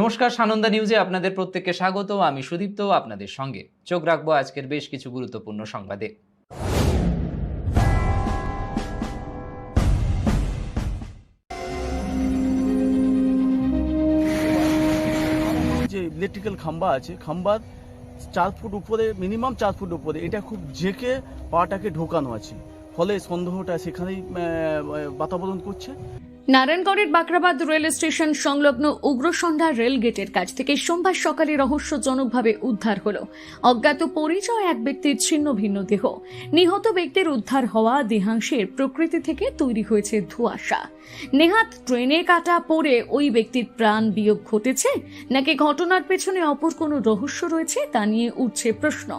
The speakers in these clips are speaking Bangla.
নমস্কার, সানন্দা নিউজে আপনাদের প্রত্যেককে স্বাগত। আমি সুদীপ্ত, আপনাদের সঙ্গে। চোখ রাখব আজকের বেশ কিছু গুরুত্বপূর্ণ সংবাদে। যে ইলেকট্রিক্যাল খাম্বা আছে খাম্বার চার ফুট উপরে মিনিমাম চার ফুট উপরে, এটা খুব জেকে পাটাকে ঢোকানো আছে। ফলে সন্দেহটা সেখানেই বাতাবরণ করছে। নারায়ণগড়ের বাকরাবাদ রেল স্টেশন সংলগ্ন উগ্রসন্ধ্যা রেল গেটের কাছ থেকে সোমবার সকালে রহস্যজনকভাবে উদ্ধার হল। অজ্ঞাত পরিচয় এক ব্যক্তির ছিন্ন ভিন্ন দেহ। নিহত ব্যক্তির উদ্ধার হওয়া দেহাংশের প্রকৃতি থেকে তৈরি হয়েছে ধোঁয়াশা। নেহাত ট্রেনে কাটা পড়ে ওই ব্যক্তির প্রাণ বিয়োগ ঘটেছে? নাকি ঘটনার পেছনে অপর কোনো রহস্য রয়েছে? তা নিয়ে উঠছে প্রশ্ন।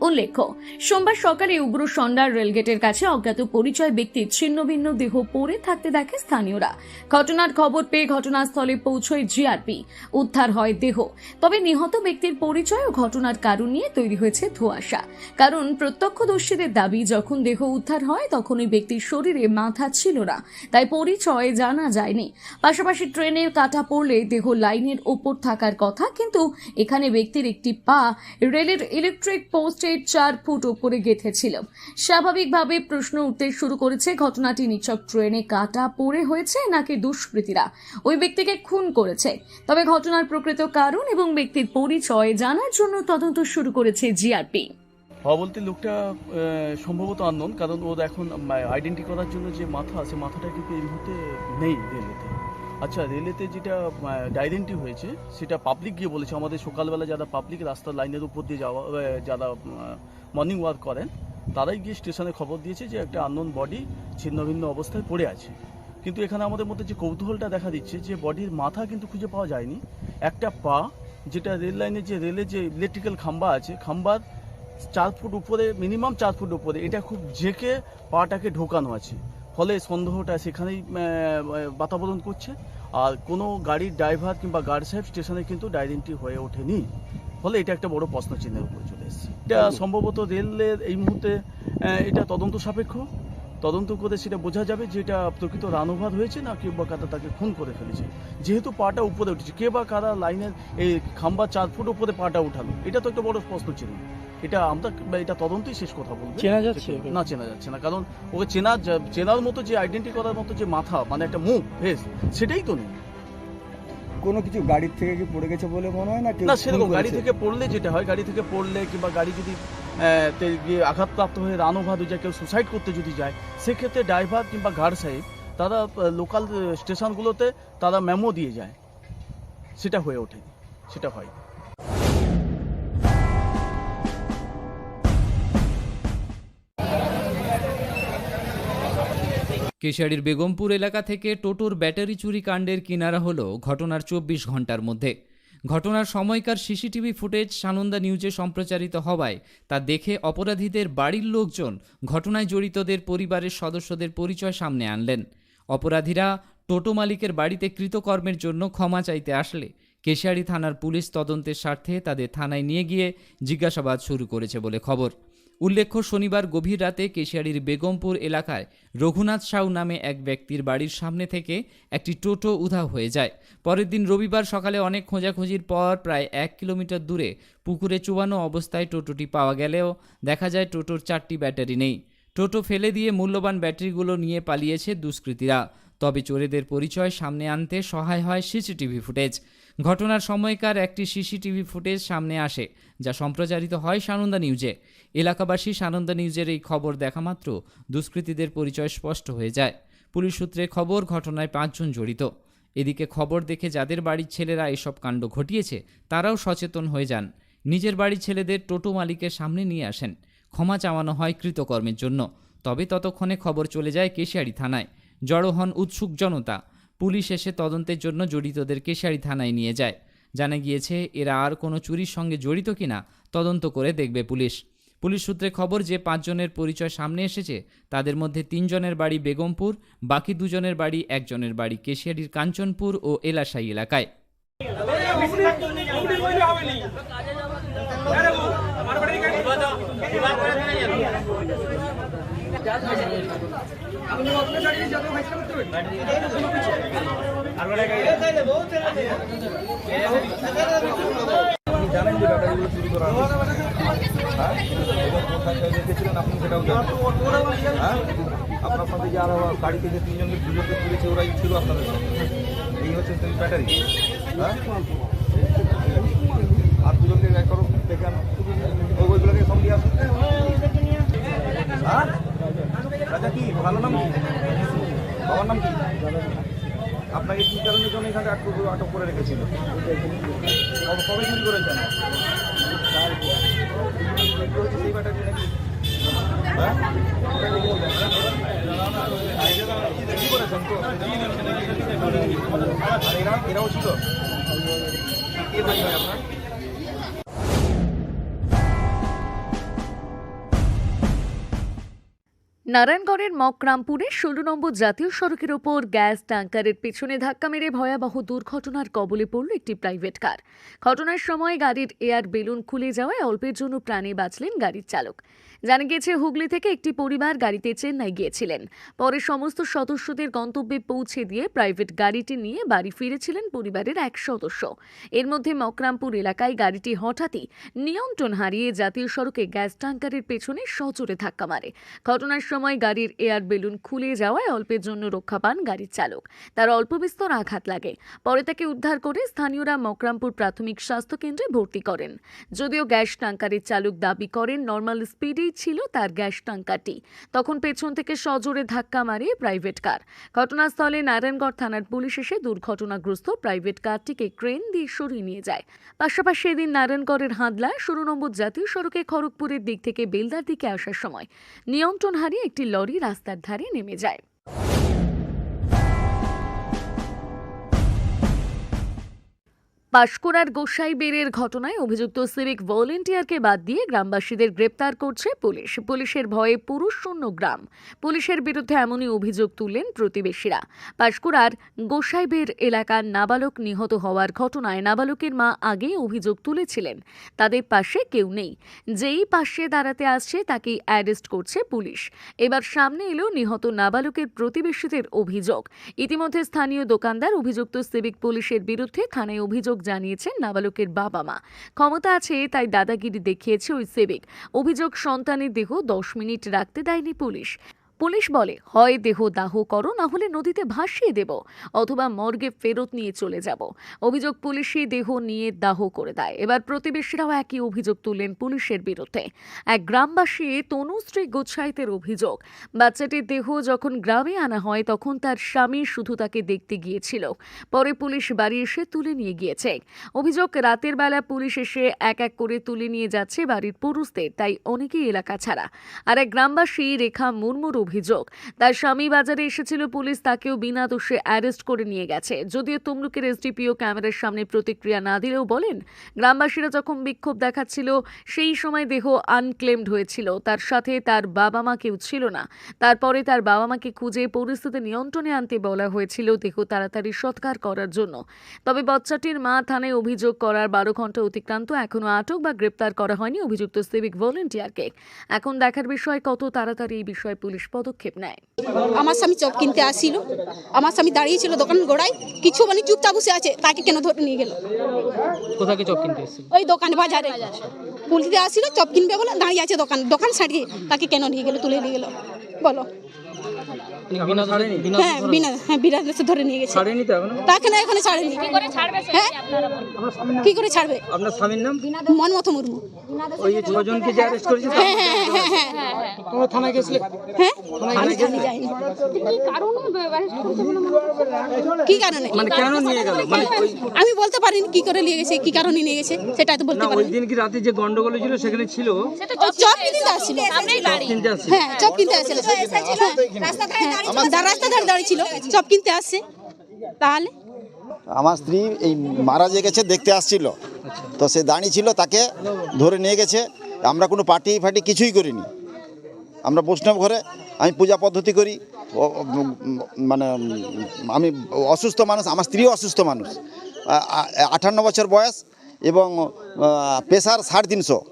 উল্লেখ্য, সোমবার সকালে উগ্রসন্ডার রেলগেটের কাছে অজ্ঞাত পরিচয় ব্যক্তির ছিন্ন ভিন্ন দেহ পড়ে থাকতে দেখে স্থানীয়রা। ঘটনার খবর পেয়ে ঘটনাস্থলে পৌঁছয় জিআরপি উদ্ধার হয় দেহ। তবে নিহত ব্যক্তির পরিচয় ও ঘটনার কারণ নিয়ে তৈরি হয়েছে ধোঁয়াশা। কারণ প্রত্যক্ষদর্শীদের দাবি, যখন দেহ উদ্ধার হয় তখন ওই ব্যক্তির শরীরে মাথা ছিল না। তাই পরিচয় জানা যায়নি। পাশাপাশি ট্রেনের কাটা পড়লে দেহ লাইনের ওপর থাকার কথা, কিন্তু এখানে ব্যক্তির একটি পা রেলের ইলেকট্রিক পোস্টের চার ফুট ওপরে গেঁথেছিল। স্বাভাবিকভাবে প্রশ্ন উঠতে শুরু করেছে, ঘটনাটি নিছক ট্রেনে কাটা পড়ে হয়েছে নাকি দুষ্কৃতীরা? ওই ব্যক্তিকে খুন করেছে। তবে ঘটনার প্রকৃত কারণ এবং ব্যক্তির পরিচয় জানার জন্য তদন্ত শুরু করেছে জিআরপি। বলতে লোকটা সম্ভবত আননোন, কারণ ওর এখন আইডেন্টি করার জন্য যে মাথা আছে, মাথাটা কিন্তু এই মুহূর্তে নেই রেলেতে। আচ্ছা রেলেতে যেটা আইডেন্টি হয়েছে, সেটা পাবলিক গিয়ে বলেছে। আমাদের সকালবেলা যারা পাবলিক রাস্তার লাইনের উপর দিয়ে যাওয়া যারা মর্নিং ওয়াক করেন, তারাই গিয়ে স্টেশনে খবর দিয়েছে যে একটা আননোন বডি ছিন্ন ভিন্ন অবস্থায় পড়ে আছে। কিন্তু এখানে আমাদের মধ্যে যে কৌতূহলটা দেখা দিচ্ছে যে বডির মাথা কিন্তু খুঁজে পাওয়া যায়নি। একটা পা যেটা রেল লাইনে যে রেলের যে ইলেকট্রিক্যাল খাম্বা আছে খাম্বার চার ফুট উপরে মিনিমাম চার ফুট উপরে এটা খুব জেকে পাটাকে ঢোকানো আছে। ফলে সন্দেহটা সেখানেই বাতাবরণ করছে। আর কোনো গাড়ির ড্রাইভার কিংবা গার্ড সাহেব স্টেশনে কিন্তু ডাইডেন্টি হয়ে ওঠেনি। ফলে এটা একটা বড় প্রশ্ন চিহ্নের উপর চলে এসেছে। এটা সম্ভবত রেলের এই মুহূর্তে এটা তদন্ত সাপেক্ষ। তদন্ত করে সেটা বোঝা যাবে যে এটা প্রকৃত রানওভার হয়েছে না কেউ বা কারা তাকে খুন করে ফেলেছে। যেহেতু পাটা উপরে উঠেছে কে বা কারা লাইনের এই খাম্বা চার ফুট উপরে পাটা উঠালো এটা তো একটা বড় প্রশ্ন চিহ্ন। এটা আমরা এটা তদন্তই শেষ কথা বলব। চেনা যাচ্ছে না চেনা যাচ্ছে না কারণ ওকে চেনা চেনার মতো যে আইডেন্টি করার মতো যে মাথা মানে একটা মুখ ফেস সেটাই তো নেই। কোনো কিছু গাড়ির থেকে কি পড়ে গেছে বলে মনে হয় না না সেরকম গাড়ি থেকে পড়লে যেটা হয় গাড়ি থেকে পড়লে কিংবা গাড়ি যদি গিয়ে আঘাতপ্রাপ্ত হয়ে রানোভাদ হয়ে যায় কেউ সুসাইড করতে যদি যায়, সেক্ষেত্রে ড্রাইভার কিংবা গার্ড সাহেব, তারা লোকাল স্টেশনগুলোতে তারা মেমো দিয়ে যায়। সেটা হয়ে ওঠে সেটা হয় কেশিয়াড়ির বেগমপুর এলাকা থেকে টোটোর ব্যাটারি চুরি কাণ্ডের কিনারা হলো ঘটনার চব্বিশ ঘণ্টার মধ্যে। ঘটনার সময়কার সিসিটিভি ফুটেজ সানন্দা নিউজে সম্প্রচারিত হওয়ায় তা দেখে অপরাধীদের বাড়ির লোকজন ঘটনায় জড়িতদের পরিবারের সদস্যদের পরিচয় সামনে আনলেন। অপরাধীরা টোটো মালিকের বাড়িতে কৃতকর্মের জন্য ক্ষমা চাইতে আসলে। কেশিয়ারি থানার পুলিশ তদন্তের স্বার্থে তাদের থানায় নিয়ে গিয়ে জিজ্ঞাসাবাদ শুরু করেছে বলে খবর। উল্লেখ্য, শনিবার গভীর রাতে কেশিয়ারির বেগমপুর এলাকায় রঘুনাথ সাউ নামে এক ব্যক্তির বাড়ির সামনে থেকে একটি টোটো উধাও হয়ে যায়। পরের দিন রবিবার সকালে অনেক খোঁজাখুঁজির পর প্রায় এক কিলোমিটার দূরে পুকুরে চুবানো অবস্থায় টোটোটি পাওয়া গেলেও দেখা যায় টোটোর চারটি ব্যাটারি নেই। টোটো ফেলে দিয়ে মূল্যবান ব্যাটারিগুলো নিয়ে পালিয়েছে দুষ্কৃতীরা। তবে চোরেদের পরিচয় সামনে আনতে সহায় হয় সিসিটিভি ফুটেজ। ঘটনার সময়কার একটি সিসিটিভি ফুটেজ সামনে আসে, যা সম্প্রচারিত হয় সানন্দা নিউজে। এলাকাবাসী সানন্দা নিউজের এই খবর দেখা মাত্র দুষ্কৃতীদের পরিচয় স্পষ্ট হয়ে যায়। পুলিশ সূত্রে খবর, ঘটনায় পাঁচজন জড়িত। এদিকে খবর দেখে যাদের বাড়ির ছেলেরা এসব কাণ্ড ঘটিয়েছে, তারাও সচেতন হয়ে যান। নিজের বাড়ির ছেলেদের টোটো মালিকের সামনে নিয়ে আসেন। ক্ষমা চাওয়ানো হয় কৃতকর্মের জন্য। তবে ততক্ষণে খবর চলে যায় কেশিয়ারি থানায়। জড়ো হন উৎসুক জনতা। পুলিশ এসে তদন্তের জন্য জড়িতদের কেশিয়াড়ি থানায় নিয়ে যায়। জানা গিয়েছে, এরা আর কোনো চুরির সঙ্গে জড়িত কিনা তদন্ত করে দেখবে পুলিশ। পুলিশ সূত্রে খবর যে পাঁচজনের পরিচয় সামনে এসেছে, তাদের মধ্যে তিনজনের বাড়ি বেগমপুর, বাকি দুজনের বাড়ি একজনের বাড়ি কেশিয়াড়ির কাঞ্চনপুর ও এলাসাই এলাকায়। সেটাও হ্যাঁ আপনার সাথে যে আরও গাড়িতে যে তিনজনকে দুজনকে তুলেছে ওরাই ছিল আপনাদের এই হচ্ছে ব্যাটারি আর দুজনকে করো দেখে আনো ওই ওইগুলোকে নিয়ে আসুন হ্যাঁ? রাজা কি? ভালো নাম বাবার নাম কি? আপনাকে কি কারণের জন্য এখানে আটক আটক করে রেখেছিল? কবে চুরি করেছেন? সেই ব্যাটারি এরাও ছিল? কে ভাই আপনার? নারায়ণগড়ের মকরামপুরে ষোলো নম্বর জাতীয় সড়কের ওপর গ্যাস ট্যাঙ্কারের পেছনে ধাক্কা মেরে ভয়াবহ দুর্ঘটনার কবলে পড়ল একটি প্রাইভেট কার। ঘটনার সময় গাড়ির এয়ার বেলুন খুলে যাওয়ায় অল্পের জন্য প্রাণে বাঁচলেন গাড়ির চালক। জানা গিয়েছে, হুগলি থেকে একটি পরিবার গাড়িতে চেন্নাই গিয়েছিলেন। পরে সমস্ত সদস্যদের গন্তব্যে পৌঁছে দিয়ে প্রাইভেট গাড়িটি নিয়ে বাড়ি ফিরেছিলেন পরিবারের এক সদস্য। এর মধ্যে মকরামপুর এলাকায় গাড়িটি হঠাৎই নিয়ন্ত্রণ হারিয়ে জাতীয় সড়কে গ্যাস ট্যাঙ্কারের পেছনে সজোরে ধাক্কা মারে। ঘটনার সময় গাড়ির এয়ার বেলুন খুলে যাওয়ায় অল্পের জন্য রক্ষা পান গাড়ির চালক। তার অল্প বিস্তর আঘাত লাগে। পরে তাকে উদ্ধার করে স্থানীয়রা মকরামপুর প্রাথমিক স্বাস্থ্য কেন্দ্রে ভর্তি করেন। যদিও গ্যাস ট্যাঙ্কারের চালক দাবি করেন, নর্মাল স্পিডেই ছিল তার গ্যাস ট্যাঙ্কারটি তখন পেছন থেকে সজোরে ধাক্কা মারে প্রাইভেট কার। ঘটনাস্থলে নারায়ণগড় থানার পুলিশ এসে দুর্ঘটনাগ্রস্ত প্রাইভেট কারটিকে ক্রেন দিয়ে সরিয়ে নিয়ে যায়। পাশাপাশি এদিন নারায়ণগড়ের হাঁদলা ষোলো নম্বর জাতীয় সড়কে খড়গপুরের দিক থেকে বেলদার দিকে আসার সময় নিয়ন্ত্রণ হারিয়ে একটি লরি রাস্তার ধারে নেমে যায়। পাশকুড়ার গোসাই বেরের ঘটনায় অভিযুক্ত সিভিক ভলেন্টিয়ারকে বাদ দিয়ে গ্রামবাসীদের গ্রেপ্তার করছে পুলিশ। পুলিশের ভয়ে পুরুষ শূন্য গ্রাম। পুলিশের বিরুদ্ধে এমনই অভিযোগ তুললেন প্রতিবেশীরা। পাশকুড়ার গোসাইবের এলাকার নাবালক নিহত হওয়ার ঘটনায় নাবালকের মা আগেই অভিযোগ তুলেছিলেন। তাদের পাশে কেউ নেই। যেই পাশে দাঁড়াতে আসছে তাকেই অ্যারেস্ট করছে পুলিশ। এবার সামনে এলো নিহত নাবালকের প্রতিবেশীদের অভিযোগ। ইতিমধ্যে স্থানীয় দোকানদার অভিযুক্ত সিভিক পুলিশের বিরুদ্ধে থানায় অভিযোগ জানিয়েছেন নাবালকের বাবা মা ক্ষমতা আছে, তাই দাদাগিরি দেখিয়েছে ওই সেবিক। অভিযোগ, সন্তানের দেহ দশ মিনিট রাখতে দেয়নি পুলিশ। পুলিশ বলে, হয় দেহ দাহ করো না হলে নদীতে ভাসিয়ে দেব, অথবা মর্গে ফেরত নিয়ে চলে যাব। অভিযোগ পুলিশই দেহ নিয়ে দাহ করে দেয়। এবার প্রতিবেশীরাও একই অভিযোগ তুললেন পুলিশের বিরুদ্ধে। এক গ্রামবাসী তনুশ্রী গোচ্ছাইতের অভিযোগ, বাচ্চাটির দেহ যখন গ্রামে আনা হয়, তখন তার স্বামী শুধু তাকে দেখতে গিয়েছিল। পরে পুলিশ বাড়ি এসে তুলে নিয়ে গিয়েছে। অভিযোগ, রাতের বেলা পুলিশ এসে এক এক করে তুলে নিয়ে যাচ্ছে বাড়ির পুরুষদের, তাই অনেকেই এলাকা ছাড়া। আর এক গ্রামবাসী রেখা মুর্মুর অভিযোগ। তার স্বামী বাজারে এসেছিল, পুলিশ তাকেও বিনা দোষে অ্যারেস্ট করে নিয়ে গেছে। যদিও তমলুকের এসডিপিও ক্যামেরার সামনে প্রতিক্রিয়া না দিলেও বলেন, গ্রামবাসীরা যখন বিক্ষোভ দেখাচ্ছিল, সেই সময় দেহ আনক্লেমড হয়েছিল। তার সাথে তার বাবা মা কেউ ছিল না। তারপরে তার বাবা মাকে খুঁজে পরিস্থিতি নিয়ন্ত্রণে আনতে বলা হয়েছিল দেহ তাড়াতাড়ি সৎকার করার জন্য। তবে বাচ্চাটির মা থানায় অভিযোগ করার বারো ঘণ্টা অতিক্রান্ত এখনও আটক বা গ্রেপ্তার করা হয়নি, অভিযুক্ত সিভিক ভলেন্টিয়ারকে। এখন দেখার বিষয়, কত তাড়াতাড়ি এই বিষয়ে পুলিশ পদক্ষেপ নেয়। আমার স্বামী চপ কিনতে আসছিল আমার স্বামী দাঁড়িয়ে ছিল দোকান গোড়ায়। কিছু মানে চুপচাপ বসে আছে তাকে কেন ধরে নিয়ে গেল? কোথাকে চপ কিনতে ওই দোকানে বাজারে। পুলিশে আসছিল চপ কিনবে বলে দাঁড়িয়ে আছে দোকান দোকান সারিয়ে তাকে কেন নিয়ে গেল তুলে নিয়ে গেল? বলো। হ্যাঁ বিনা হ্যাঁ বিনা ধরে নিয়ে গেছে। ছাড়েনি তো এখনও? তাকে না এখানে ছাড়েনি? হ্যাঁ? কি করে ছাড়বে? আপনার স্বামীর নাম? মুর্মু। ওই ছজনকে যে অ্যারেস্ট করেছে হ্যাঁ হ্যাঁ হ্যাঁ হ্যাঁ হ্যাঁ তোমরা থানায় গেছিলে? হ্যাঁ? আমি থানে যাইনি কি কারণে মানে কেন নিয়ে গেল? মানে আমি বলতে পারিনি কি করে নিয়ে গেছে কি কারণে নিয়ে গেছে সেটা তো বলতে ওই পারিনি। দিন কি রাতে যে গন্ডগোল ছিল সেখানে ছিল? ও চপ কিনতে আসছিল। হ্যাঁ চপ কিনতে আসছিল। হ্যাঁ, দা- রাস্তা ধারে দাঁড়িয়ে ছিল চপ কিনতে আসছে। তাহলে? আমার স্ত্রী এই মারা যে গেছে, দেখতে আসছিল। তো সে দাঁড়িয়ে ছিল, তাকে ধরে নিয়ে গেছে। আমরা কোনো পার্টি ফাটি কিছুই করিনি। আমরা বৈষ্ণব ঘরে, আমি পূজা পদ্ধতি করি। মানে আমি অসুস্থ মানুষ, আমার স্ত্রীও অসুস্থ মানুষ। আ- আ- আটান্ন বছর বয়স এবং প্রেশার সাড়ে তিনশো।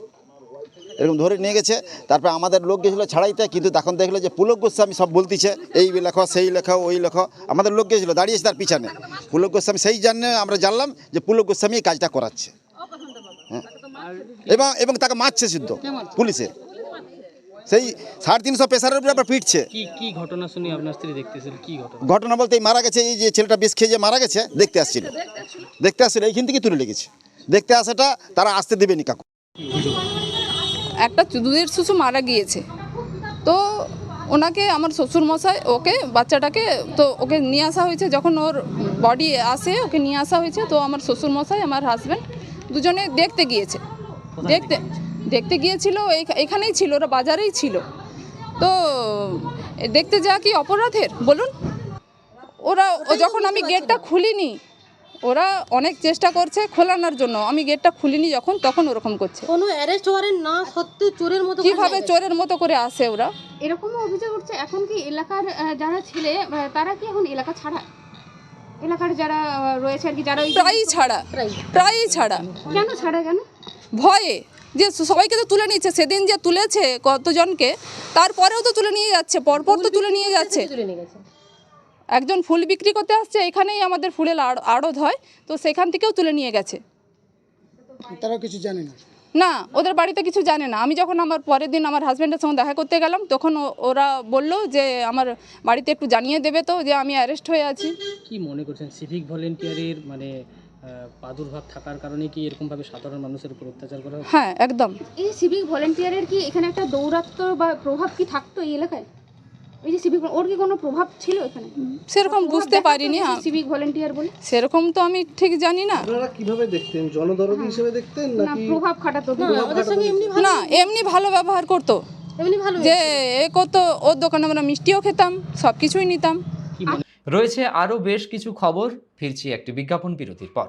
এরকম ধরে নিয়ে গেছে। তারপরে আমাদের লোক গেছিল ছাড়াইতে কিন্তু তখন দেখল যে পুলক গোস্বামী সব বলতিছে এই লেখো সেই লেখো ওই লেখো। আমাদের লোক গেছিল দাঁড়িয়েছে তার পিছনে। পুলক গোস্বামী সেই জন্য আমরা জানলাম যে পুলক গোস্বামী এই কাজটা করাচ্ছে। হ্যাঁ। এবং এবং তাকে মারছে সিদ্ধ পুলিশে সেই সাড়ে তিনশো পেশারের উপরে আবার পিটছে কি ঘটনা শুনি আপনার স্ত্রী দেখতেছিল? কি ঘটনা? ঘটনা বলতে এই মারা গেছে এই যে ছেলেটা বিষ খেয়ে যে মারা গেছে দেখতে আসছিল। দেখতে আসছিল এইখান থেকে তুলে লেগেছে। দেখতে আসাটা তারা আসতে দেবেনি কাকু। একটা দুধের শিশু মারা গিয়েছে। তো ওনাকে আমার শ্বশুর মশাই ওকে বাচ্চাটাকে তো ওকে নিয়ে আসা হয়েছে। যখন ওর বডি আসে ওকে নিয়ে আসা হয়েছে তো আমার শ্বশুর মশাই আমার হাজব্যান্ড দুজনে দেখতে গিয়েছে। দেখতে দেখতে গিয়েছিল এখানেই ছিল ওরা বাজারেই ছিল। তো দেখতে যাওয়া কি অপরাধের? বলুন। ওরা ও যখন আমি গেটটা খুলিনি ওরা অনেক চেষ্টা করছে খোলানোর জন্য। আমি গেটটা খুলিনি যখন তখন ওরকম করছে। কোনো অ্যারেস্ট ওয়ারেন্ট না সত্যি চোরের মতো কীভাবে চোরের মতো করে আসে ওরা? এরকমও অভিযোগ উঠছে এখন কি এলাকার যারা ছেলে তারা কি এখন এলাকা ছাড়া? এলাকার যারা রয়েছে আর কি যারা প্রায়ই ছাড়া। প্রায়ই। ছাড়া। কেন ছাড়া কেন? ভয়ে। যে সবাইকে তো তুলে নিচ্ছে। সেদিন যে তুলেছে কতজনকে তারপরেও তো তুলে নিয়ে যাচ্ছে পরপর তো তুলে নিয়ে যাচ্ছে। একজন ফুল বিক্রি করতে আসছে এখানেই আমাদের ফুলের আড়ত হয় তো সেখান থেকেও তুলে নিয়ে গেছে। তারা কিছু জানে না? না ওদের বাড়িতে কিছু জানে না। আমি যখন আমার পরের দিন আমার হাজব্যান্ডের সঙ্গে দেখা করতে গেলাম তখন ওরা বলল যে আমার বাড়িতে একটু জানিয়ে দেবে তো যে আমি অ্যারেস্ট হয়ে আছি। কি মনে করছেন? সিভিক ভলেন্টিয়ারের মানে প্রাদুর্ভাব থাকার কারণে কি এরকম ভাবে সাধারণ মানুষের উপর অত্যাচার করা হ্যাঁ একদম। এই সিভিক ভলেন্টিয়ারের কি এখানে একটা দৌরাত্ম বা প্রভাব কি থাকতো এই এলাকায়? এই যে সিভিক ওর কি কোনো প্রভাব ছিল এখানে? সেরকম বুঝতে পারিনি আ- সিভিক ভলেন্টিয়ার বলে? সেরকম তো আমি ঠিক জানি না। আপনারা কীভাবে দেখতেন? জনদরদি হিসেবে দেখতেন না প্রভাব খাটাতো এমনি না এমনি ভালো ব্যবহার করতো। এমনি ভালো যে এ করতো ওর দোকানে আমরা মিষ্টিও খেতাম সব কিছুই নিতাম। রয়েছে আরও বেশ কিছু খবর ফিরছি একটি বিজ্ঞাপন বিরতির পর।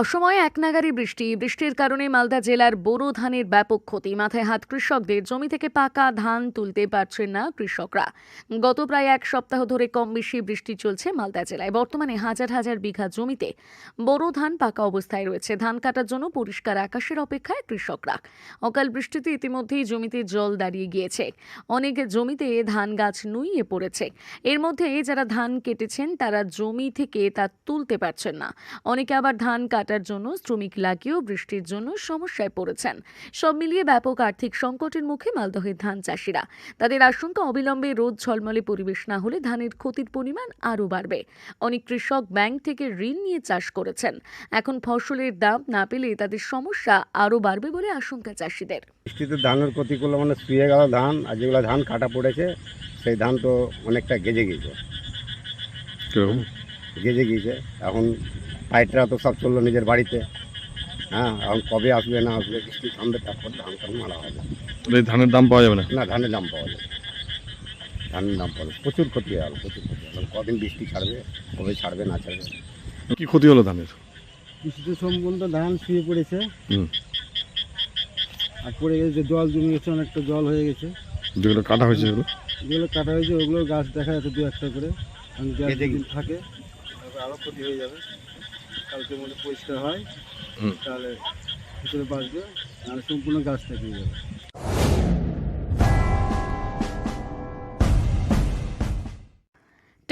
অসময়ে এক নাগারি বৃষ্টি। বৃষ্টির কারণে মালদা জেলার বোরো ধানের ব্যাপক ক্ষতি। মাথায় হাত কৃষকদের। জমি থেকে পাকা ধান তুলতে পারছেন না কৃষকরা। গত প্রায় এক সপ্তাহ ধরে কম বেশি বৃষ্টি চলছে মালদা জেলায়। বর্তমানে হাজার হাজার বিঘা জমিতে বোরো ধান পাকা অবস্থায় রয়েছে। ধান কাটার জন্য পরিষ্কার আকাশের অপেক্ষায় কৃষকরা। অকাল বৃষ্টিতে ইতিমধ্যেই জমিতে জল দাঁড়িয়ে গিয়েছে। অনেক জমিতে ধান গাছ নুইয়ে পড়েছে। এর মধ্যে যারা ধান কেটেছেন, তারা জমি থেকে তা তুলতে পারছেন না। অনেকে আবার ধান কাটার জন্য শ্রমিক লাগিয়েও বৃষ্টির জন্য সমস্যায় পড়েছেন। সব মিলিয়ে ব্যাপক আর্থিক সংকটের মুখে মালদহের ধান চাষিরা। তাদের আশঙ্কা অবিলম্বে রোদ ঝলমলে পরিবেশ না হলে ধানের ক্ষতির পরিমাণ আরও বাড়বে। অনেক কৃষক ব্যাংক থেকে ঋণ নিয়ে চাষ করেছেন। এখন ফসলের দাম না পেলে তাদের সমস্যা আরও বাড়বে বলে আশঙ্কা চাষিদের। বৃষ্টিতে ধানের ক্ষতি করল মানে শুয়ে গেল ধান আর যেগুলো ধান কাটা পড়েছে সেই ধান তো অনেকটা গেজে গিয়েছে গেজে গিয়েছে এখন পাইটরা তো সব চলল নিজের বাড়িতে। হ্যাঁ এখন কবে আসবে না আসবে বৃষ্টি থামবে তারপর ধান টান মারা হবে। ধানের দাম পাওয়া যাবে না? না ধানের দাম পাওয়া যাবে ধানের দাম পাওয়া যাবে প্রচুর ক্ষতি হয়ে গেল প্রচুর ক্ষতি হলো কদিন বৃষ্টি ছাড়বে কবে ছাড়বে না ছাড়বে? কি ক্ষতি হলো ধানের? বৃষ্টিতে সম্পূর্ণ ধান শুয়ে পড়েছে। হুম। আর পড়ে গেছে জল জমে গেছে অনেকটা জল হয়ে গেছে। যেগুলো কাটা হয়েছে ওগুলো যেগুলো কাটা হয়েছে ওগুলো গাছ দেখা যাচ্ছে দু একটা করে থাকে তারপরে আরও ক্ষতি হয়ে যাবে। কালকের মধ্যে পরিষ্কার হয়। তাহলে ভিতরে বাঁচবে আর সম্পূর্ণ গাছ থেকে যাবে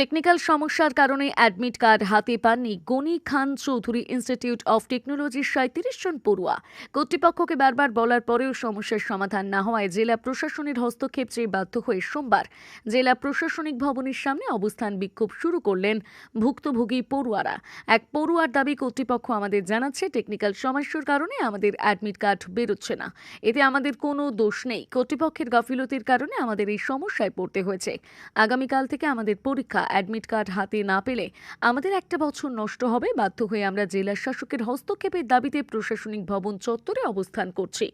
টেকনিক্যাল সমস্যার কারণে অ্যাডমিট কার্ড হাতে পাননি গনি খান চৌধুরী ইনস্টিটিউট অফ টেকনোলজির সাঁত্রিশ জন পড়ুয়া। কর্তৃপক্ষকে বারবার বলার পরেও সমস্যার সমাধান না হওয়ায় জেলা প্রশাসনের হস্তক্ষেপ চেয়ে বাধ্য হয়ে সোমবার জেলা প্রশাসনিক ভবনের সামনে অবস্থান বিক্ষোভ শুরু করলেন ভুক্তভোগী পড়ুয়ারা। এক পড়ুয়ার দাবি কর্তৃপক্ষ আমাদের জানাচ্ছে টেকনিক্যাল সমস্যার কারণে আমাদের অ্যাডমিট কার্ড বেরোচ্ছে না। এতে আমাদের কোনো দোষ নেই। কর্তৃপক্ষের গাফিলতির কারণে আমাদের এই সমস্যায় পড়তে হয়েছে। আগামীকাল থেকে আমাদের পরীক্ষা অ্যাডমিট কার্ড হাতে না পেলে আমাদের একটা বছর নষ্ট হবে বাধ্য হয়ে আমরা জেলা শাসকের হস্তক্ষেপের দাবিতে প্রশাসনিক ভবন চত্বরে অবস্থান করছি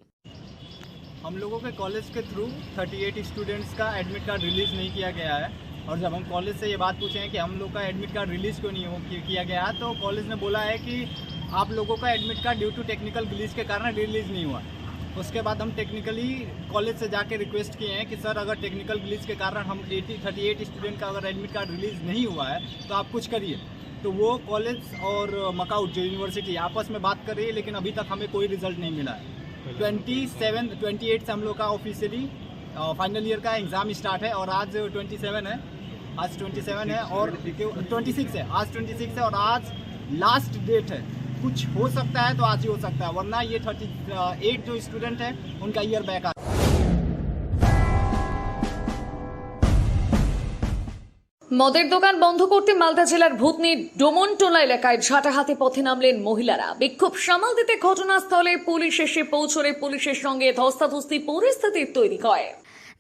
हम लोगों के कॉलेज के थ्रू 38 स्टूडेंट्स का एडमिट कार्ड रिलीज़ नहीं किया गया है और जब हम कॉलेज से ये बात पूछे हैं कि हम लोग का एडमिट कार्ड रिलीज़ क्यों नहीं हो कि- किया गया है तो कॉलेज ने बोला है कि आप लोगों का admit card due to technical glitch के कारण रिलीज़ नहीं हुआ उसके बाद हम टेक्निकली कॉलेज से जाके रिक्वेस्ट किए हैं कि सर अगर टेक्निकल ग्लिच के कारण हम 80 38 स्टूडेंट का अगर एडमिट कार्ड रिलीज़ नहीं हुआ है तो आप कुछ करिए। तो वो कॉलेज और मकाउट जो यूनिवर्सिटी आपस में बात कर रही है लेकिन अभी तक हमें कोई रिज़ल्ट नहीं मिला है। ट्वेंटी सेवन ट्वेंटी एट से हम लोग का ऑफिशियली फाइनल ईयर का एग्ज़ाम स्टार्ट है और आज ट्वेंटी सेवन है। आज ट्वेंटी सेवन है और ट्वेंटी सिक्स है। आज ट्वेंटी सिक्स है और आज लास्ट डेट है। कुछ हो सकता है तो आज ही हो सकता है वरना ये थर्टी एट जो स्टूडेंट है उनका ईयर बैक आ মদের দোকান বন্ধ করতে মালদা জেলার ভূতনির ডোমনটোলা এলাকায় ঝাঁটা হাতে পথে নামলেন মহিলারা বিক্ষোভ সামাল দিতে ঘটনাস্থলে পুলিশ এসে পৌঁছলে পুলিশের সঙ্গে ধস্তাধস্তি পরিস্থিতির তৈরি হয়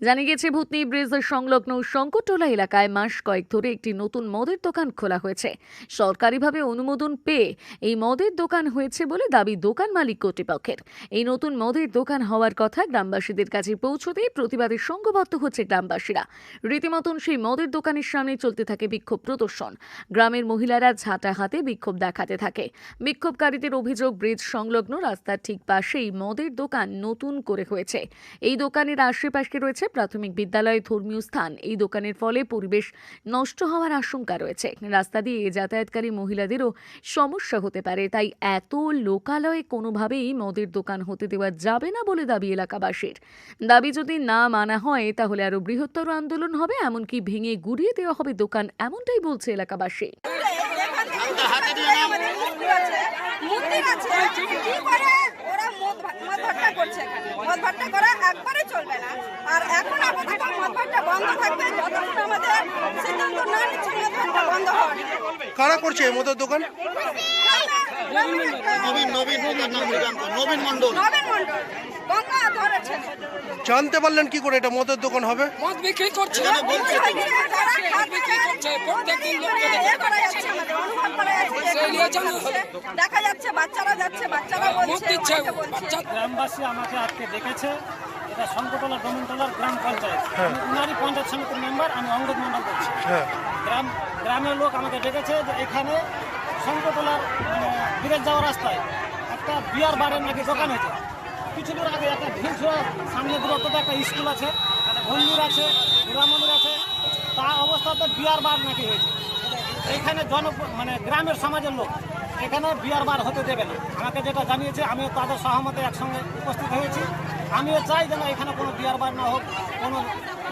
জানা গেছে ভূতনি ব্রিজ সংলগ্ন শঙ্করটোলা এলাকায় মাস কয়েক ধরে একটি নতুন মদের দোকান খোলা হয়েছে। সরকারিভাবে অনুমোদন পেয়ে এই মদের দোকান হয়েছে বলে দাবি দোকান মালিক কর্তৃপক্ষের। এই নতুন মদের দোকান হওয়ার কথা গ্রামবাসীদের কাছে পৌঁছতেই প্রতিবাদে সংঘবদ্ধ হচ্ছে গ্রামবাসীরা। রীতিমতন সেই মদের দোকানের সামনে চলতে থাকে বিক্ষোভ প্রদর্শন। গ্রামের মহিলারা ঝাঁটা হাতে বিক্ষোভ দেখাতে থাকে। বিক্ষোভকারীদের অভিযোগ, ব্রিজ সংলগ্ন রাস্তার ঠিক পাশেই মদের দোকান নতুন করে হয়েছে। এই দোকানের আশেপাশে রয়েছে প্রাথমিক বিদ্যালয় ধর্মীয় স্থান এই দোকানের ফলে পরিবেশ নষ্ট হওয়ার আশঙ্কা রয়েছে রাস্তা দিয়ে যাতায়াতকারী মহিলাদেরও সমস্যা হতে পারে তাই এত লোকালয়ে কোনোভাবেই মদের দোকান হতে দেওয়া যাবে না বলে দাবি এলাকাবাসীর দাবি যদি না মানা হয় তাহলে আরও বৃহত্তর আন্দোলন হবে এমনকি ভেঙে গুড়িয়ে দেওয়া হবে দোকান এমনটাই বলছে এলাকাবাসী মন্দির আছে কি করে ওরা মদ ভা- মদ ভাট্টা করছে এখানে। মদ ভাট্টা করা একবারে চলবে না। আর এখন আপাতত মদ ভাট্টা বন্ধ থাকবে যতক্ষণ আমাদের সিদ্ধান্ত না নিচ্ছে মদ ভাট্টা বন্ধ হওয়ার। কারা করছে এই মদের দোকান? নবীন নবীন নবীন মন্ডল। নবীন মন্ডল। জানতে পারলেন কি করে এটা মদের দোকান হবে? মদ বিক্রি করছে। দেখা যাচ্ছে বাচ্চারা যাচ্ছে বাচ্চারা বলছে গ্রামবাসী আমাকে আজকে ডেকেছে এটা শঙ্করতলা দমনতলার গ্রাম পঞ্চায়েত আমি উনারই পঞ্চায়েত সমিতির মেম্বার আমি অঙ্গদ মন্ডল বলছি। হ্যাঁ। গ্রাম গ্রামের লোক আমাকে ডেকেছে যে এখানে শঙ্করতলার মানে, বিদেশ যাওয়ার রাস্তায় একটা বিয়ার বারের নাকি দোকান হয়েছে। কিছু দূর আগে একটা ভিড় সামনে দূরত্বতে একটা স্কুল আছে, মন্দির আছে, দুর্গা মন্দির আছে, তা অবস্থাতে বিয়ার বার নাকি হয়েছে। এখানে জন মানে গ্রামের সমাজের লোক, এখানে বিয়ার বার হতে দেবে না। আমাকে যেটা জানিয়েছে, আমিও তাদের সহমতে একসঙ্গে উপস্থিত হয়েছি। আমিও চাই যেন এখানে কোনো বিয়ার বার না হোক, কোনো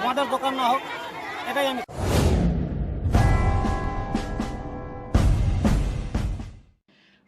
মদের দোকান না হোক, এটাই আমি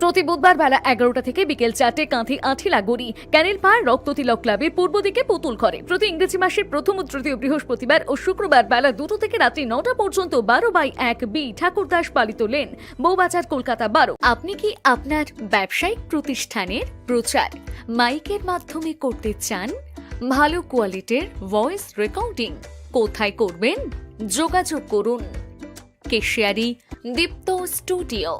প্রতি বুধবার বেলা এগারোটা থেকে বিকেল চারটে কাঁথি আঠিলা গড়ি ক্যানেল পাড় রক্ততিলক ক্লাবের পূর্ব দিকে পুতুল ঘরে। প্রতি ইংরেজি মাসের প্রথম ও তৃতীয় বৃহস্পতিবার ও শুক্রবার বেলা দুটো থেকে রাত্রি নটা পর্যন্ত বারো বাই এক বি ঠাকুরদাস পালিত লেন বৌবাজার কলকাতা বারো। আপনি কি আপনার ব্যবসায়িক প্রতিষ্ঠানের প্রচার মাইকের মাধ্যমে করতে চান? ভালো কোয়ালিটির ভয়েস রেকর্ডিং কোথায় করবেন? যোগাযোগ করুন। কেশিয়ারি দীপ্ত স্টুডিও।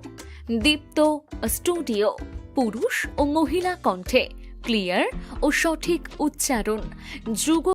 দীপ্ত স্টুডিও পুরুষ ও মহিলা কণ্ঠে ক্লিয়ার ও সঠিক উচ্চারণ যুগ